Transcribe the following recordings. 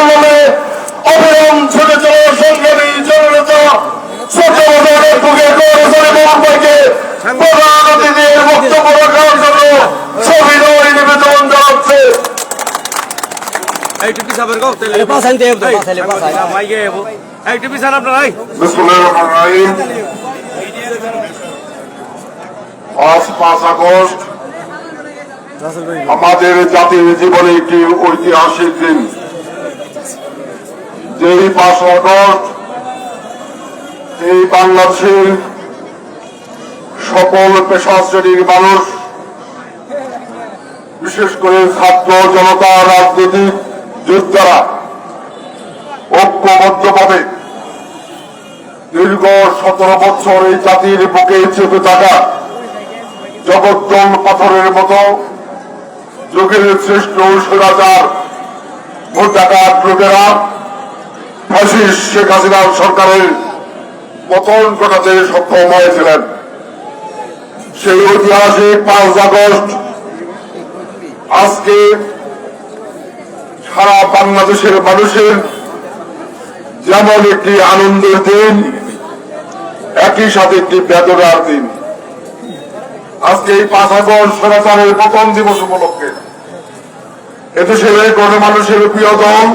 আন্দোলনে অবিরাম ছুটে চলা সংগ্রামী জননেতা সত্যবাদের বুকে কর্মচারী মোহাম্মদকে প্রধান অতিথির বক্তব্য রাখার জন্য সবিনয় নিবেদন জানাচ্ছে। এই টিপি সাহেবের গাও তেলে আরে পাঁচ পাঁচ আগস্ট আমাদের জাতির জীবনে একটি ঐতিহাসিক দিন। যেই আগস্ট এই বাংলাদেশের সকল পেশা শ্রেণির মানুষ, বিশেষ করে ছাত্র জনতা, রাজনৈতিক যোদ্ধারা ঐক্যবদ্ধভাবে দীর্ঘ সতেরো বছর এই জাতির বুকে চেপে থাকা জগদ্দল পাথরের মতো যুগের শ্রেষ্ঠ স্বৈরাচার, ভোটাকার, লোকেরা ফ্যাসিস শেখ হাসিনা সরকারের পতন ঘটাতে সক্ষম হয়েছিলেন। সেই ঐতিহাসিক পাঁচ আগস্ট, আজকে সারা বাংলাদেশের মানুষের যেমন একটি আনন্দের দিন, একই সাথে একটি বেদনার দিন। আজকে এই পাঁচ আগস্ট সনাতনের প্রথম দিবস উপলক্ষে এদেশের এই গণমানুষের প্রিয় দল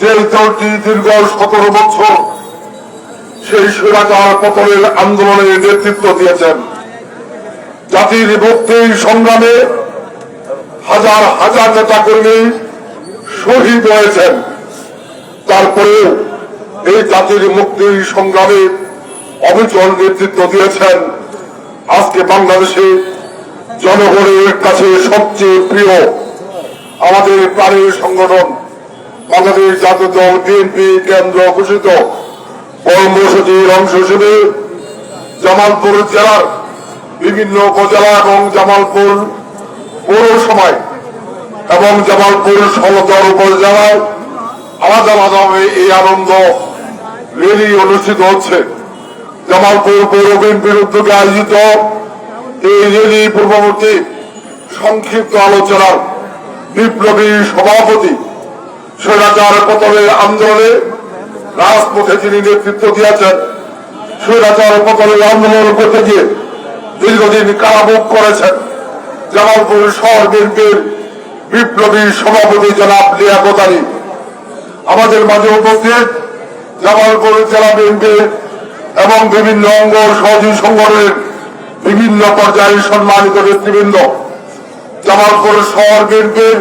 যে দলটি দীর্ঘ সতেরো বছর সেই সুরাচার পতনের আন্দোলনের নেতৃত্ব দিয়েছেন। জাতির মুক্তির সংগ্রামে হাজার হাজার নেতা কর্মী শহীদ হয়েছেন। তারপরেও এই জাতির মুক্তির সংগ্রামে অবিচল নেতৃত্ব দিয়েছেন। আজকে বাংলাদেশে জনগণের কাছে সবচেয়ে প্রিয় আমাদের প্রাণীর সংগঠন বাংলাদেশ জাতীয় দল বিএনপি কেন্দ্র ঘোষিত কর্মসূচির অংশ হিসেবে জামালপুর জেলার বিভিন্ন উপজেলা এবং জামালপুর পৌরসভায় এবং জামালপুর সলতর উপজেলায় আলাদা আলাদাভাবে এই আনন্দ রেলি অনুষ্ঠিত হচ্ছে। জামালপুর পৌর বিএনপির উদ্যোগে আয়োজিত এই রেলি পূর্ববর্তী সংক্ষিপ্ত আলোচনার বিপ্লবী সভাপতি স্বৈরাচার পতনের আন্দোলনে রাজপথে যিনি নেতৃত্ব দিয়েছেন। স্বৈরাচার পতনের আন্দোলন করতে গিয়ে দীর্ঘদিন কারাভোগ করেছেন। জামালপুর শহর বিএনপির বিপ্লবী সভাপতি জনাব লিয়াকত আলী আমাদের মাঝে উপস্থিত জামালপুর জেলা বিএনপি এবং বিভিন্ন অঙ্গ সহযোগী সংগঠনের বিভিন্ন পর্যায়ে সম্মানিত নেতৃবৃন্দ। জামালপুর শহর বিএনপির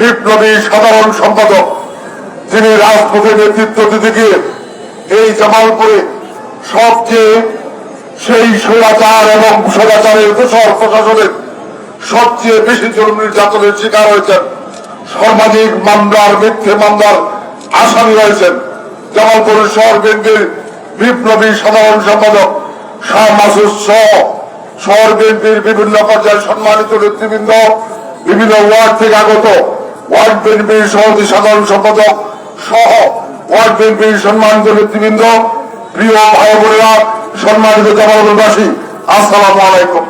বিপ্লবী সাধারণ সম্পাদক যিনি রাজপথে নেতৃত্ব দিতে গিয়ে এই জামালপুরে সবচেয়ে সেই স্বৈরাচার এবং স্বৈরাচারের দোষর প্রশাসনের সবচেয়ে বেশি জুলুম নির্যাতনের শিকার হয়েছেন। সর্বাধিক মামলার, মিথ্যে মামলার আসামি রয়েছেন। জামালপুর শহর বিএনপির বিপ্লবী সাধারণ সম্পাদক শাহ মাসুদ শহর বিএনপির বিভিন্ন পর্যায়ে সম্মানিত নেতৃবৃন্দ বিভিন্ন ওয়ার্ড থেকে আগত ওয়ার্ড বিএনপির সভাপতি, সাধারণ সম্পাদক সহ ওয়ার্ড বিএনপির সম্মানিত নেতৃবৃন্দ, প্রিয় ভাই বোনেরা, সম্মানিত জামালপুরবাসী আসসালামু আলাইকুম।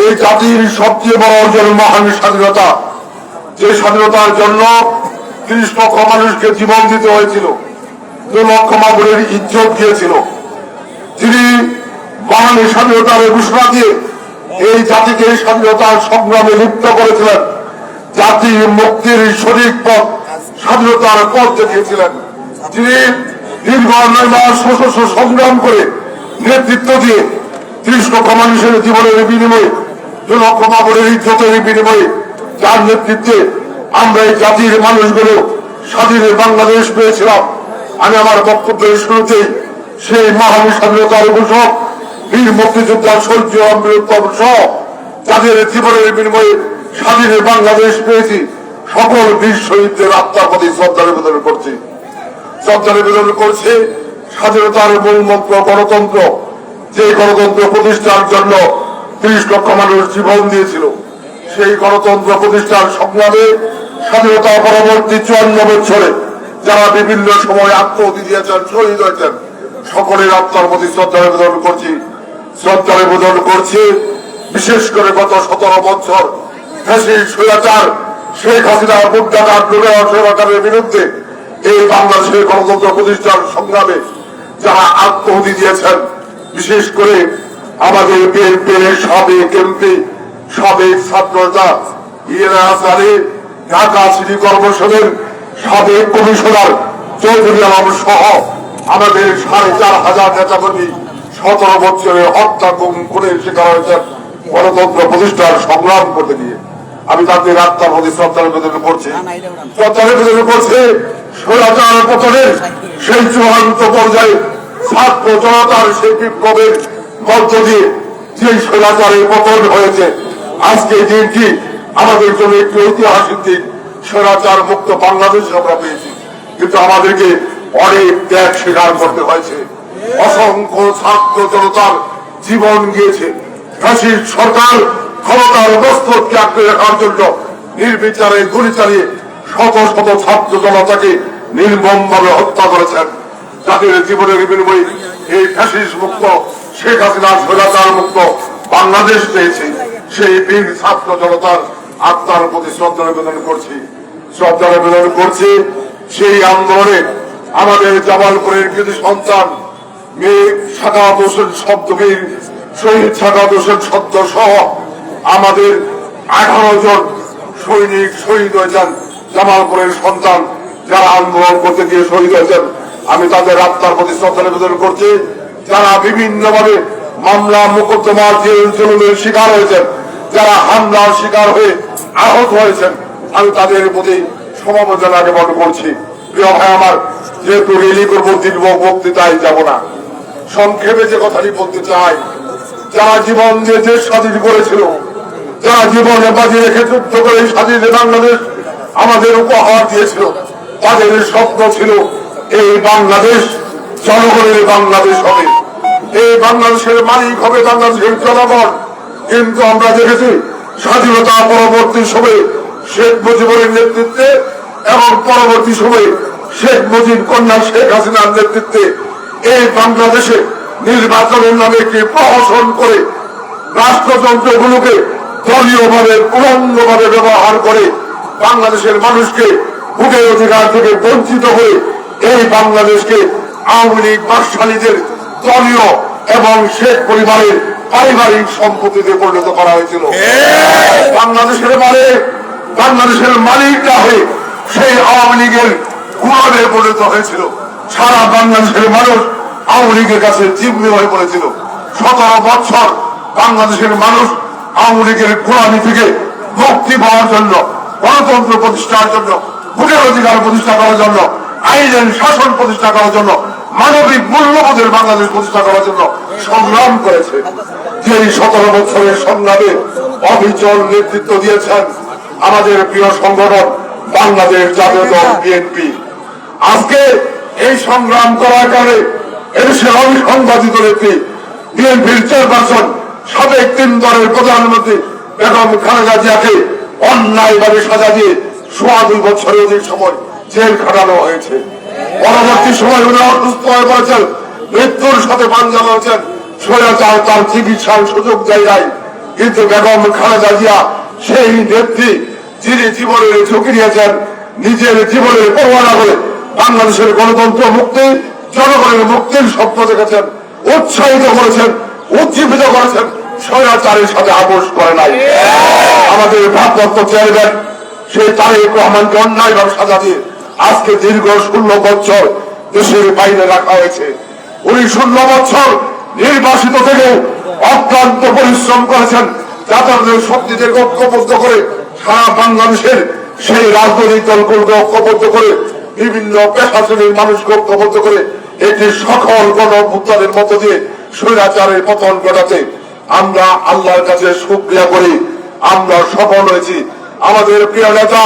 এই জাতির সবচেয়ে বড় অর্জন মহান স্বাধীনতা, যে স্বাধীনতার জন্য ত্রিশ লক্ষ মানুষকে জীবন দিতে হয়েছিল, দু লক্ষ মাগুরের ইজ্জত গিয়েছিল যিনি মহান স্বাধীনতার ঘোষণা দিয়ে এই জাতিকে স্বাধীনতার সংগ্রামে লিপ্ত করেছিলেন। জাতির মুক্তির শরীর পথ স্বাধীনতার পথ দেখিয়েছিলেন। যিনি দীর্ঘ নয় মাস সশস্ত্র সংগ্রাম করে নেতৃত্ব দিয়ে ত্রিশ লক্ষ মানুষের জীবনের বিনিময়ে, দু লক্ষ ইজ্জতের বিনিময়ে যার নেতৃত্বে আমরা এই জাতির মানুষগুলো স্বাধীন বাংলাদেশ পেয়েছিলাম। আমি আমার বক্তব্যের শুরুতেই সেই মহান স্বাধীনতার ঘোষক, বীর মুক্তিযোদ্ধা সূর্য বীরত্তম সহ যাদের জীবনের বিনিময়ে স্বাধীনের বাংলাদেশ পেয়েছি, সকল বীর শহীদদের আত্মার প্রতি শ্রদ্ধা নিবেদন করছি। শ্রদ্ধা নিবেদন করছে স্বাধীনতার মূল মন্ত্র গণতন্ত্র, যে গণতন্ত্র প্রতিষ্ঠার জন্য ত্রিশ লক্ষ মানুষ জীবন দিয়েছিল, সেই গণতন্ত্র প্রতিষ্ঠার সংগ্রামে স্বাধীনতা পরবর্তী চুয়ান্ন বছরে যারা বিভিন্ন সময় আত্মহতি দিয়েছেন, শহীদ হয়েছেন, সকলের আত্মার প্রতি শ্রদ্ধা নিবেদন করছি। শ্রদ্ধা নিবেদন করছি, বিশেষ করে গত সতেরো বছর ফ্যাসিস্ট স্বৈরাচার, শেখ হাসিনা সরকারের বিরুদ্ধে এই বাংলাদেশের গণতন্ত্র প্রতিষ্ঠার সংগ্রামে যারা আত্মহতি দিয়েছেন, বিশেষ করে আমাদের বিএনপির সাবেক এমপি, সাবেক আসারে ঢাকা সিটি কর্পোরেশনের সাবেক কমিশনার চৌধুরী আলম সহ আমাদের সাড়ে চার হাজার নেতাকর্মী সতেরো বছরে হত্যা খুনের শিকার হয়েছেন গণতন্ত্র প্রতিষ্ঠার সংগ্রাম করতে গিয়ে। আমি তাদের আত্মার প্রতি শ্রদ্ধার নিবেদন করছি শ্রদ্ধার নিবেদন করছি স্বৈরাচার পতনের সেই চূড়ান্ত পর্যায়ে ছাত্র জনতার সেই বিপ্লবের মধ্য দিয়ে যে স্বৈরাচারের পতন হয়েছে আজকে দিনটি আমাদের জন্য একটি ঐতিহাসিক দিন। স্বৈরাচার মুক্ত বাংলাদেশ আমরা পেয়েছি কিন্তু আমাদেরকে অনেক ত্যাগ স্বীকার করতে হয়েছে। অসংখ্য ছাত্র জনতার জীবন গিয়েছে। ফাঁসির সরকার ক্ষমতার বস্ত্রকে আঁকড়ে রাখার জন্য নির্বিচারে গুলি চালিয়ে শত শত ছাত্র জনতাকে নির্মম ভাবে হত্যা করেছেন। যাদের জীবনের বিনিময়ে এই ফ্যাসিস মুক্ত, শেখ হাসিনা স্বৈরাচার মুক্ত বাংলাদেশ পেয়েছে। সেই বীর ছাত্র জনতার আত্মার প্রতি শ্রদ্ধা নিবেদন করছি। শ্রদ্ধা নিবেদন করছি সেই আন্দোলনে আমাদের জামালপুরের কিছু সন্তান, মেয়ে সাকাত হোসেন শব্দবীর শহীদ সাকাত হোসেন সদ্য সহ আমাদের আঠারো জন সৈনিক শহীদ হয়েছেন, জামালপুরের সন্তান যারা আন্দোলন করতে গিয়ে শহীদ হয়েছেন। আমি তাদের আত্মার প্রতি শ্রদ্ধা নিবেদন করছি, যারা বিভিন্নভাবে মামলা, মোকদ্দমা, জেল, জুলুমের শিকার হয়েছেন, যারা হামলার শিকার হয়ে আহত হয়েছেন, আমি তাদের প্রতি সমবেদনা জ্ঞাপন করছি। প্রিয় ভাই, আমার যেহেতু রেলি করব দীর্ঘ বক্তৃতায় যাব না। সংক্ষেপে যে কথাটি বলতে চাই, যারা জীবন দিয়ে দেশ স্বাধীন করেছিল যারা জীবনে বাজি রেখে যুদ্ধ করে স্বাধীন বাংলাদেশ আমাদের উপহার দিয়েছিল, তাদের স্বপ্ন ছিল, এই বাংলাদেশ, জনগণের বাংলাদেশ হবে। এই বাংলাদেশের মালিক হবে বাংলাদেশের জনগণ। কিন্তু আমরা দেখেছি, স্বাধীনতা পরবর্তী সময়ে শেখ মুজিবুরের নেতৃত্বে এবং পরবর্তী সময়ে শেখ মুজিব কন্যা শেখ হাসিনার নেতৃত্বে এই বাংলাদেশে নির্বাচনের নামে একটি প্রহসন করে রাষ্ট্রযন্ত্রগুলোকে দলীয়ভাবে, উলঙ্গভাবে ব্যবহার করে বাংলাদেশের মানুষকে ভোটের অধিকার থেকে বঞ্চিত হয়ে এই বাংলাদেশকে আওয়ামী লীগ, বাকশালীদের দলীয় এবং শেখ পরিবারের পারিবারিক সম্পত্তিতে পরিণত করা হয়েছিল। বাংলাদেশের মানে বাংলাদেশের মালিকরা হয়ে সেই আওয়ামী লীগের গুলামে পরিণত হয়েছিল। সারা বাংলাদেশের মানুষ আওয়ামী লীগের কাছে জিম্মি হয়ে পড়েছিল। সতেরো বছর বাংলাদেশের মানুষ আওয়ামী লীগের থেকে মুক্তি পাওয়ার জন্য, গণতন্ত্র প্রতিষ্ঠার জন্য, ভোটের অধিকার প্রতিষ্ঠা করার জন্য, আইনের শাসন প্রতিষ্ঠা করার জন্য, মানবিক মূল্যবোধের বাংলাদেশ প্রতিষ্ঠা করার জন্য সংগ্রাম করেছে। যে সতেরো বছরের সংগ্রামে অবিচল নেতৃত্ব দিয়েছেন আমাদের প্রিয় সংগঠন বাংলাদেশ জাতীয় দল বিএনপি। আজকে এই সংগ্রাম করার কারণে এদেশের অবিসংবাদিত নেত্রী বিএনপির চেয়ারপারসন সাবেক তিন দলের প্রধানমন্ত্রী বেগম খালেদা জিয়াকে অন্যায়ভাবে সাজা দিয়ে সোয়া দুই বছরের অধিক সময় জেল খাটানো হয়েছে। পরবর্তী সময় উনি অসুস্থ হয়ে পড়েছেন, মৃত্যুর সাথে পাঞ্জাব হয়েছেন স্বৈরাচার তার চিকিৎসার সুযোগ দেয় নাই। কিন্তু বেগম খালেদা জিয়া সেই নেত্রী যিনি জীবনের ঝুঁকি নিয়েছেন, নিজের জীবনের পরোয়া করে বাংলাদেশের গণতন্ত্র মুক্তি, জনগণের মুক্তির স্বপ্ন দেখেছেন, উৎসাহিত করেছেন উজ্জীবিত করেছেন। স্বৈরাচারের সাথে আপোষ করে নাই। আমাদের ভারপ্রাপ্ত চেয়ারম্যান, সেই তারেক রহমানকে অন্যায়ভাবে সাজা দিয়ে আজকে দীর্ঘ ষোলো বছর দেশের বাইরে রাখা হয়েছে। উনি ষোলো বছর নির্বাসিত থেকে অক্লান্ত পরিশ্রম করেছেন যাতায়াতের শক্তিদের ঐক্যবদ্ধ করে সারা বাংলাদেশের সেই রাজনৈতিক দলগুলোকে ঐক্যবদ্ধ করে, বিভিন্ন পেশা শ্রেণির মানুষকে ঐক্যবদ্ধ করে একটি সকল গণ মধ্য দিয়ে স্বৈরাচারের পতন ঘটাতে আমরা আল্লাহর কাছে সুক্রিয়া করি। আমরা সফল হয়েছি। আমাদের প্রিয় নেতা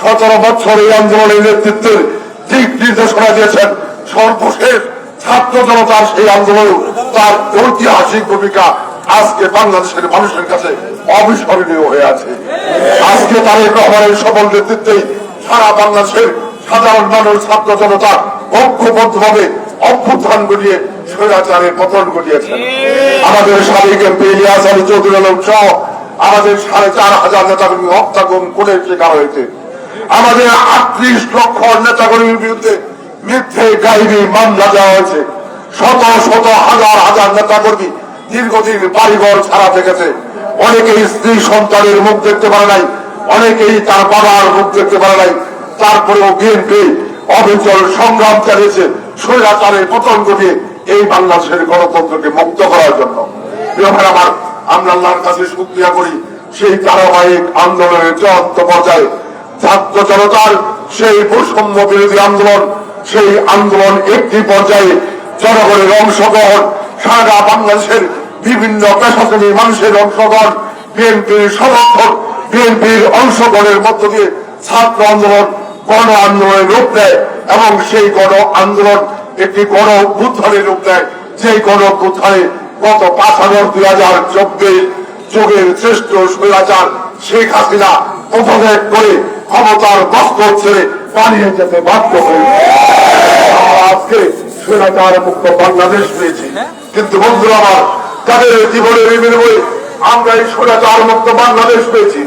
সতেরো বছর এই আন্দোলনের নেতৃত্বের দিক নির্দেশনা দিয়েছেন সর্বশেষ ছাত্র জনতার সেই আন্দোলন। তার ঐতিহাসিক ভূমিকা আজকে বাংলাদেশের মানুষের কাছে অবিস্মরণীয় হয়ে আছে। আজকে তারেক রহমানের সফল নেতৃত্বে সারা বাংলাদেশের সাধারণ মানুষ, ছাত্র জনতা ঐক্যবদ্ধভাবে অভ্যুত্থান ঘটিয়ে স্বৈরাচারের পতন ঘটিয়েছেন। আমাদের সাবেক এমপি ইলিয়াস আলী চৌধুরী আলম সহ আমাদের সাড়ে চার হাজার নেতাকর্মী হত্যাগুম কোনের শিকার হয়েছে। আমাদের আটত্রিশ লক্ষ নেতাকর্মীর বিরুদ্ধে মিথ্যে গাইবি মামলা দেওয়া হয়েছে। শত শত হাজার হাজার নেতাকর্মী দীর্ঘদিন বাড়িঘর ছাড়া থেকেছে। অনেকেই স্ত্রী সন্তানের মুখ দেখতে পারে নাই অনেকেই তার বাবার মুখ দেখতে পারে নাই। তারপরেও বিএনপি অবিচল সংগ্রাম চালিয়েছে স্বৈরাচারের পতন ঘটিয়ে এই বাংলাদেশের গণতন্ত্রকে মুক্ত করার জন্য। আমার, আমরা আল্লাহর কাছে শুক্রিয়া করি, সেই ধারাবাহিক আন্দোলনের চূড়ান্ত পর্যায়ে ছাত্র জনতার সেই বৈষম্য বিরোধী আন্দোলন, সেই আন্দোলন একটি পর্যায়ে জনগণের অংশগ্রহণ, সারা বাংলাদেশের বিভিন্ন পেশাশ্রেণী মানুষের অংশগ্রহণ, বিএনপির সমর্থন বিএনপির অংশগ্রহণের মধ্য দিয়ে ছাত্র আন্দোলন, গণ আন্দোলনের রূপ দেয় এবং সেই গণ আন্দোলন একটি গণ অভ্যুত্থানের রূপ নেয় সেই গণ অভ্যুত্থানে গত পাঁচ হাজার দুই হাজার চব্বিশ যুগের শ্রেষ্ঠ স্বৈরাচার শেখ হাসিনা উপভোগ করে ক্ষমতার দস্তর ছেড়ে পালিয়ে যেতে বাধ্য হয়েছে আজকে স্বৈরাচার মুক্ত বাংলাদেশ পেয়েছি। কিন্তু বন্ধুরা আমার, তাদের জীবনের বিনিময়ে আমরা এই স্বৈরাচার মুক্ত বাংলাদেশ পেয়েছি।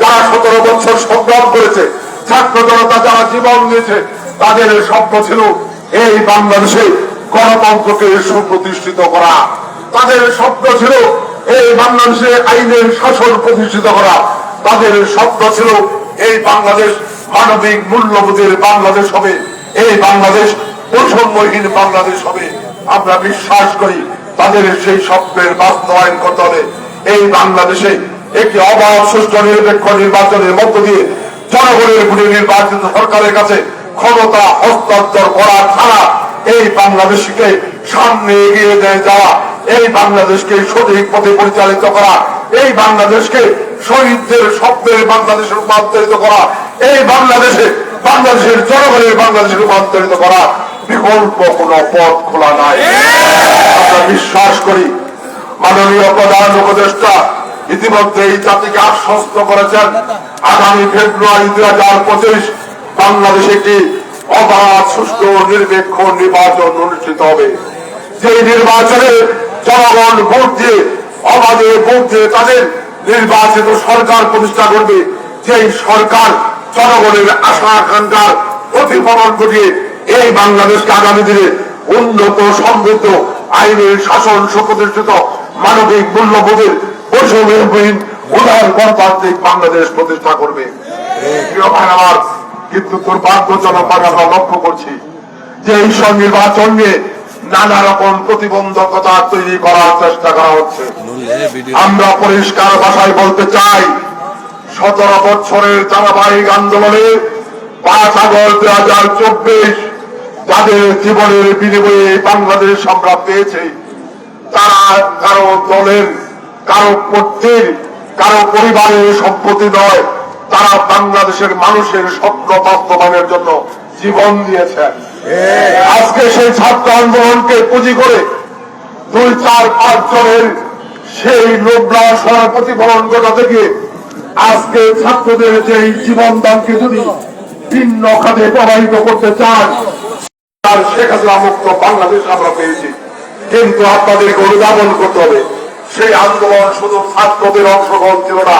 যারা সতেরো বছর সংগ্রাম করেছে, ছাত্র জনতা যারা জীবন দিয়েছে, তাদের স্বপ্ন ছিল এই বাংলাদেশে গণতন্ত্রকে সুপ্রতিষ্ঠিত করা। তাদের স্বপ্ন ছিল এই বাংলাদেশে আইনের শাসন প্রতিষ্ঠিত করা। তাদের স্বপ্ন ছিল এই বাংলাদেশ মানবিক মূল্যবোধের বাংলাদেশ হবে। এই বাংলাদেশ বৈষম্যহীন বাংলাদেশ হবে। আমরা বিশ্বাস করি তাদের সেই স্বপ্নের বাস্তবায়ন করতে হবে। এই বাংলাদেশে একটি অবাধ সুষ্ঠু নিরপেক্ষ নির্বাচনের মধ্য দিয়ে জনগণের গুলি নির্বাচিত সরকারের কাছে ক্ষমতা হস্তান্তর করা ছাড়া এই বাংলাদেশকে সামনে এগিয়ে নিয়ে যাওয়া, এই বাংলাদেশকে সঠিক পথে পরিচালিত করা, এই বাংলাদেশকে শহীদদের স্বপ্নের বাংলাদেশে রূপান্তরিত করা, এই বাংলাদেশে বাংলাদেশের জনগণের বাংলাদেশে রূপান্তরিত করা বিকল্প কোন পথ খোলা নাই। আমরা বিশ্বাস করি, মাননীয় প্রধান উপদেষ্টা ইতিমধ্যে এই জাতিকে আশ্বস্ত করেছেন। আগামী ফেব্রুয়ারি দুই হাজার পঁচিশ বাংলাদেশে একটি অবাধ, সুষ্ঠু, নিরপেক্ষ নির্বাচন অনুষ্ঠিত হবে। যে নির্বাচনে জনগণ ভোট দিয়ে, অবাধে ভোট দিয়ে তাদের নির্বাচিত সরকার প্রতিষ্ঠা করবে। যেই সরকার জনগণের আশা, আকাঙ্ক্ষার প্রতিফলন ঘটিয়ে এই বাংলাদেশকে আগামী দিনে উন্নত, সমৃদ্ধ, আইনের শাসন সুপ্রতিষ্ঠিত, মানবিক মূল্যবোধের বৈষম্যহীন, উদার গণতান্ত্রিক বাংলাদেশ প্রতিষ্ঠা করবে। আমার কিন্তু দুর্ভাগ্যজনক আমরা লক্ষ্য করছি যে এই নির্বাচন নিয়ে নানা রকম প্রতিবন্ধকতা তৈরি করার চেষ্টা করা হচ্ছে। আমরা পরিষ্কার ভাষায় বলতে চাই, সতেরো বছরের ধারাবাহিক আন্দোলনে পাঁচ আগস্ট দুই হাজার চব্বিশ যাদের জীবনের বিনিময়ে বাংলাদেশ আমরা পেয়েছে, তারা কারও দলের, কারও কর্তৃর, কারও পরিবারের সম্পত্তি নয় তারা বাংলাদেশের মানুষের স্বপ্ন বাস্তবায়নের জন্য জীবন দিয়েছেন আজকে সেই ছাত্র আন্দোলনকে পুঁজি করে দুই, চার, পাঁচ জনের সেই লোভলাসনার প্রতিফলন ঘটাতে গিয়ে আজকে ছাত্রদের যে জীবন দানকে যদি ভিন্ন খাতে প্রবাহিত করতে চান, আর শেখ হাসিনা মুক্ত বাংলাদেশ আমরা পেয়েছি। কিন্তু আপনাদেরকে অনুধাবন করতে হবে। সেই আন্দোলন শুধু ছাত্রদের অংশগ্রহণ ছিল না,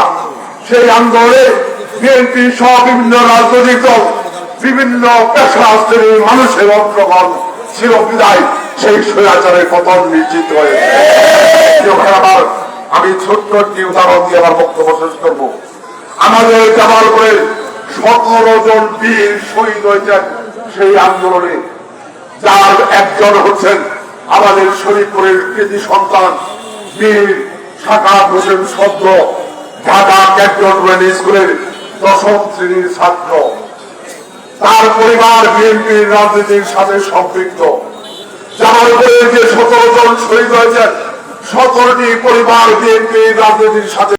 সেই আন্দোলনে বিএনপি সহ বিভিন্ন রাজনৈতিক দল বিভিন্ন পেশা শ্রেণির মানুষের অংশগ্রহণ ছিল বিদায় সেই স্বৈরাচারের পতন নিশ্চিত হয়েছে আমার, আমি ছোট্ট একটি উদাহরণ দিয়ে আমার বক্তব্য শেষ করব। আমাদের জামালপুরে সতেরো জন বীর শহীদ হয়েছেন সেই আন্দোলনে। যার একজন হচ্ছেন আমাদের শরীফপুরের কৃতি সন্তান বীর শাখা হোসেন সদ্র ঢাকা ক্যান্টনমেন্ট স্কুলের দশম শ্রেণির ছাত্র। তার পরিবার বিএনপির রাজনীতির সাথে সম্পৃক্ত। যার জামালপুরের যে সতেরো জন শহীদ হয়েছেন, সতেরোটি পরিবার বিএনপির রাজনীতির সাথে